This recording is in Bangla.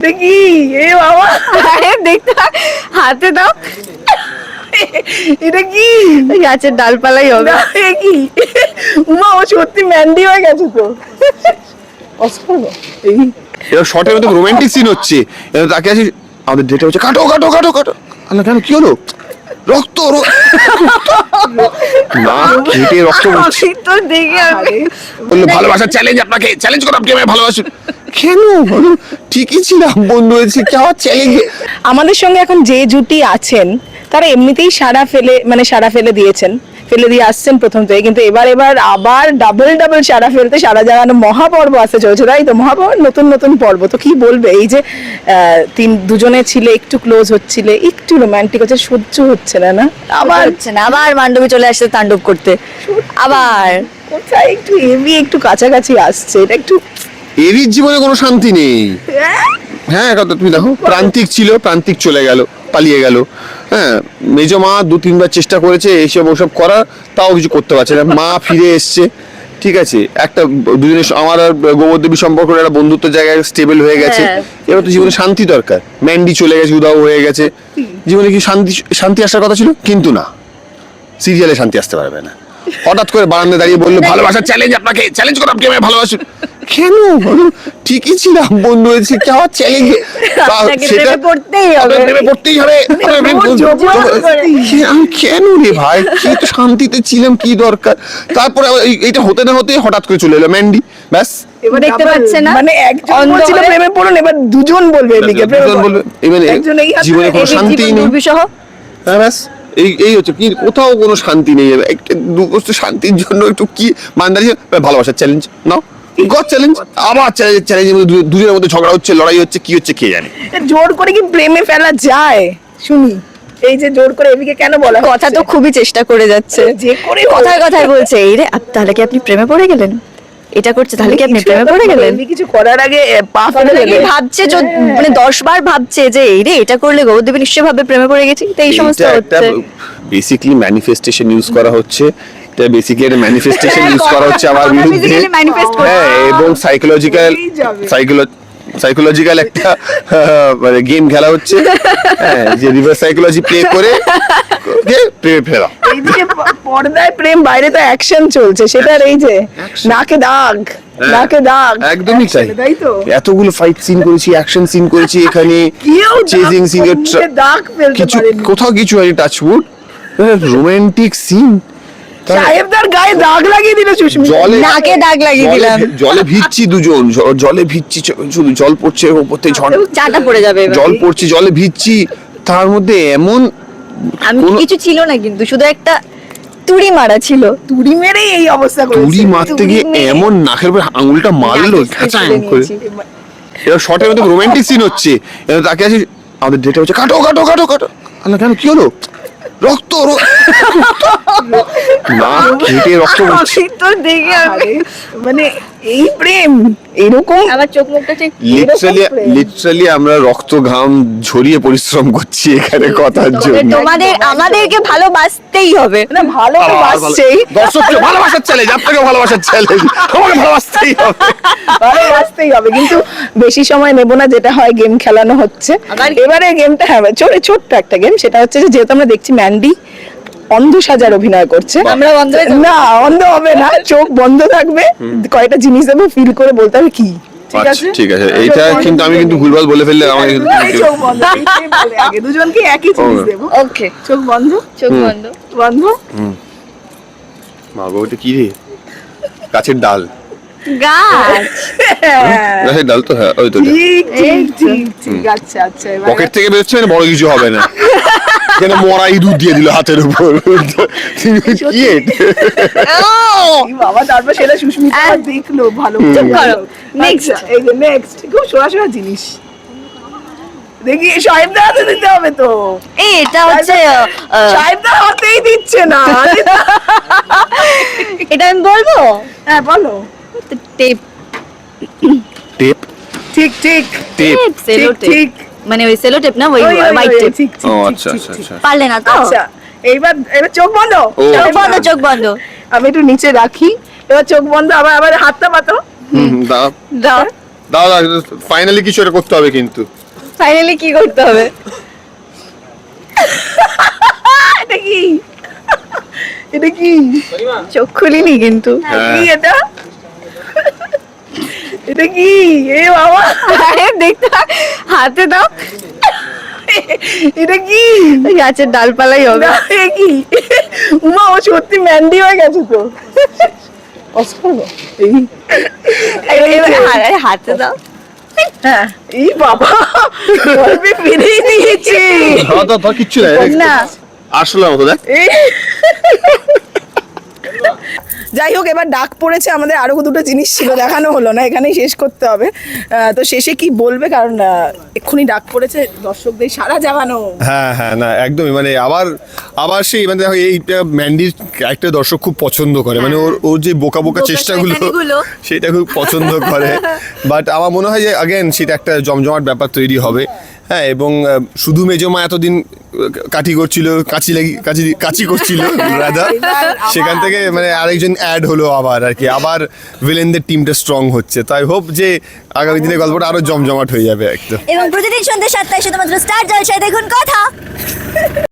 দেখি এ বাবা। আরে দেখতে হাতে দাও। এটা কি? গাছের ডালপালাই হবে। কি? উমা ও সত্যি ম্যান্ডি হয়ে গেছে তো। অসম্ভব এই। শর্টের মধ্যে রোমান্টিক সিন হচ্ছে। এবার তাকে আছে আমাদের ডেটে হচ্ছে কাটো কাটো কাটো কাটো। আল্লাহ কেন? কি হলো? রক্ত র- না কেটে রক্ত পড়ছে। তো দেখে আমি। বলল ভালোবাসার চ্যালেঞ্জ আপনাকে চ্যালেঞ্জ করো আপনি আমায় ভালোবাসুন কেন? ঠিকই ছিলাম বন্ধু হয়েছে। কি আবার চ্যালেঞ্জ আমাদের সঙ্গে এখন যে জুটি আছেন তারা এমনিতেই সারা ফেলে মানে সারা ফেলে দিয়েছেন। ফেলে দিয়ে আসছেন প্রথম থেকে। কিন্তু এবার এবার আবার ডাবল ডাবল সারা ফেলতে সারা জাগানো মহাপর্ব আসতে চলছে তাই তো? মহাপর্ব নতুন নতুন পর্ব। তো কি বলবে? এই যে তিন দুজনে ছিলে একটু ক্লোজ হচ্ছিলে একটু রোমান্টিক হচ্ছে সহ্য হচ্ছে না না? আবার আবার হচ্ছে না আবার মান্ডবী চলে আসছে তাণ্ডব করতে। আবার। কোথায় একটু হেভি একটু কাছাকাছি আসছে এটা একটু এরই জীবনে কোনো শান্তি নেই। হ্যাঁ? কথা তুমি দেখো প্রান্তিক ছিল প্রান্তিক চলে গেল। পালিয়ে গেল। হ্যাঁ মেজ মা দু তিনবার চেষ্টা করেছে এইসব ওসব করার তাও কিছু করতে পারছে না। মা ফিরে এসছে ঠিক আছে? একটা দুজনের আমার আর গোবরদেবী সম্পর্ক একটা বন্ধুত্ব জায়গায় স্টেবল হয়ে গেছে। হ্যাঁ। এবার তো জীবনে শান্তি দরকার। ম্যান্ডি চলে গেছে উদাও হয়ে গেছে। জীবনে কি শান্তি শান্তি আসার কথা ছিল? কিন্তু না। সিরিয়ালে শান্তি আসতে পারবে না। হঠাৎ করে বারান্দায় দাঁড়িয়ে বলল ভালোবাসার চ্যালেঞ্জ আপনাকে চ্যালেঞ্জ করো আপনি আমায় ভালোবাসুন। কেন? ঠিকই ছিলাম বন্ধু হয়েছে। কি চ্যালেঞ্জ প্রেমে পড়তেই হবে। প্রেমে পড়তেই হবে। কেন রে ভাই? কি তো শান্তিতে ছিলাম কি দরকার? তারপরে এই- হতে না হতে হঠাৎ করে চলে এলো ম্যান্ডি ব্যাস। এবার দেখতে পাচ্ছে না? মানে একজন বলছিল প্রেমে পড়ুন এবার দুজন বলবে এদিকে দুজন বলবে, এবার এ- একজন এই হাতে, জীবনে কোনো শান্তি নেই। হ্যাঁ ব্যাস। এই এই হচ্ছে কি কোথাও কোনো শান্তি নেই। একটা দুটো শান্তির জন্য একটু কি মানদারি ভালোবাসার চ্যালেঞ্জ নাও। গড চ্যালেঞ্জ আবার চ্যালেঞ্জ চ্যালেঞ্জের মধ্যে দুজনের মধ্যে ঝগড়া হচ্ছে লড়াই হচ্ছে কি হচ্ছে কে জানে? জোর করে কি প্রেমে ফেলা যায়? শুনি এই যে জোর করে এদিকে কেন বলা কথা তো খুবই চেষ্টা করে যাচ্ছে। যে করে কথায় কথায় বলছে এই রে তাহলে কি আপনি প্রেমে পড়ে গেলেন? এটা করছে তাহলে কি আপনি প্রেমে পড়ে গেলেন? কিছু করার আগে পা ফেলে দেবে। ভাবছে মানে দশ বার ভাবছে যে এই রে এটা করলে গৌরদেবী নিশ্চয় ভাবে প্রেমে পড়ে গেছি। তো এই সমস্ত একটা হচ্ছে। বেসিক্যালি ম্যানিফেস্টেশন ইউজ করা হচ্ছে। এটা বেসিক্যালি ম্যানিফেস্টেশন ইউজ করা হচ্ছে আমার বিরুদ্ধে করছি। হ্যাঁ এবং সাইকোলজিক্যাল সাইকোলজিক্যাল একটা মানে গেম খেলা হচ্ছে। হ্যাঁ যে রিভার্স সাইকোলজি প্লে করে প্রেমে ফেরা এইদিকে পর্দায় প্রেম বাইরে তো অ্যাকশন চলছে সেটার এই যে নাকে দাগ হ্যাঁ, নাকে দাগ। একদমই তাই। তো? এতগুলো ফাইট সিন করেছি অ্যাকশন সিন করেছি এখানে। চেজিং সিন দাগ কিছু কোথাও কিছু হয়নি টাচউড রোমান্টিক সিন সাহেবদার গায়ে দাগ লাগিয়ে দিল জলে নাকে দাগ লাগিয়ে দিলাম। জলে ভিজছি দুজন জলে ভিজছি শুধু জল পড়ছে ওপর থেকে ঝড় চাটা পড়ে যাবে জল পড়ছে জলে ভিজছি তার মধ্যে এমন আমি কিছু ছিল না কিন্তু শুধু একটা তুড়ি মারা ছিল। তুড়ি মেরেই এই অবস্থা করেছে। তুড়ি মারতে গিয়ে এমন নাকের উপর আঙুলটা মারলো খাঁচা করে। এবার শর্টের মধ্যে রোমান্টিক সিন হচ্ছে। এবার তাকে আছে আমাদের ডেটে হচ্ছে কাটো কাটো কাটো কাটো। আল্লাহ কেন? কি হলো? রক্ত র- না কেটে রক্ত পড়ছে তো দেখে আমি। মানে এই প্রেম এরকম? আমার চোখ মুখটা ঠিক লিটারালি লিটারালি আমরা রক্ত ঘাম ঝরিয়ে পরিশ্রম করছি এখানে কথার জন্য। তোমাদের আমাদেরকে ভালোবাসতেই হবে। না ভালো তো আবার ভালো- বাসছেই দর্শককে ভালোবাসার চ্যালেঞ্জ আপনাকে ভালোবাসার চ্যালেঞ্জ তোমাকে ভালোবাসতেই হবে। ভালোবাসতেই হবে কিন্তু বেশি সময় নেব না যেটা হয় গেম খেলানো হচ্ছে। এবারে গেমটা হ্যাঁ ছোট ছোট্ট একটা গেম সেটা হচ্ছে যে যেহেতু আমরা দেখছি ম্যান্ডি অন্ধ সাজার অভিনয় করছে। আমরা অন্ধ না অন্ধ হবে না চোখ বন্ধ থাকবে। কয়টা জিনিস দেবো ফিল করে বলতে হবে কি? ঠিক আচ্ছা আছে? ঠিক আছে। এইটা কিন্তু আমি কিন্তু ভুলভাল বলে ফেললে আমাকে চোখ বন্ধ আগে দুজনকে একই জিনিস। দেবো। ওকে চোখ বন্ধ? চোখ বন্ধ। বন্ধ? মা গো কি রে? গাছের ডাল। গাছ। গাছের ডাল তো হ্যাঁ ওই তো। ঠিক ঠিক এই ঠিক ঠিক। আচ্ছা আচ্ছা পকেট থেকে বেরোচ্ছে মানে বড় কিছু হবে না। কেন মরা ইঁদুর দিয়ে দিল হাতের উপর। কি বাবা তারপর সেটা সুস্মিতা দেখল ভালো এই যে নেক্সট খুব সোজা সোজা জিনিস। দেখি সাহেবদার হাতে দিতে হবে তো। এই এটা হচ্ছে আহ, আহ, সাহেবদার হাতেই দিচ্ছে না। এটা আমি বলব? হ্যাঁ বলো। টেপ। টেপ। ঠিক ঠিক। টেপ। ঠিক, ঠিক। মানে ওই সেলো টেপ না ওই হোয়াইট টেপ ও আচ্ছা আচ্ছা আচ্ছা। পারলে না তো? আচ্ছা এইবার এবার চোখ বন্ধ। চোখ বন্ধ চোখ বন্ধ। আমি একটু নিচে রাখি। এবার চোখ বন্ধ আবার আবার হাতটা পাতো। হুম, দাও। দাও ফাইনালি কিছু একটা করতে হবে কিন্তু। ফাইনালি কি করতে হবে? এটা কি? এটা কি? চোখ খুলিনি কিন্তু। হ্যাঁ। কি এটা? এটা কি? এ বাবা। আরে দেখতে হাতে দাও। এটা কি? ওই গাছের ডালপালাই হবে। এ কি? উমা ও সত্যি ম্যান্ডি হয়ে গেছে তো। এই হাতে দাও। হ্যাঁ এই বাবা গল্পে ফিরেই কিচ্ছু না। আসলে মতো দেখ। যাই হোক এবার ডাক পড়েছে আমাদের আরও দুটো জিনিস ছিল দেখানো হলো না এখানেই শেষ করতে হবে। তো শেষে কি বলবে? কারণ এক্ষুনি ডাক পড়েছে দর্শকদের সারা জাগানো। হ্যাঁ হ্যাঁ না একদমই মানে আবার আবার সেই মানে দেখো এইটা ম্যান্ডির একটা দর্শক খুব পছন্দ করে মানে ওর ওর যে বোকা বোকা বোকা চেষ্টাগুলো সেটা খুব পছন্দ করে। বাট আমার মনে হয় যে আগেন সেটা একটা জমজমাট ব্যাপার তৈরি হবে। হ্যাঁ এবং শুধু মেজমা এতদিন কাঠি করছিল কাচি লাগি কাচি কাচি করছিল রাধা সেখান থেকে মানে আরেকজন অ্যাড হলো আবার আর কি। আবার ভিলেনদের টিমটা স্ট্রং হচ্ছে। তাই হোপ যে আগামী দিনে গল্পটা আরও জমজমাট হয়ে যাবে একদম। এবং প্রতিদিন সন্ধ্যা সাতটায় শুধুমাত্র স্টার জলসায় দেখুন কথা।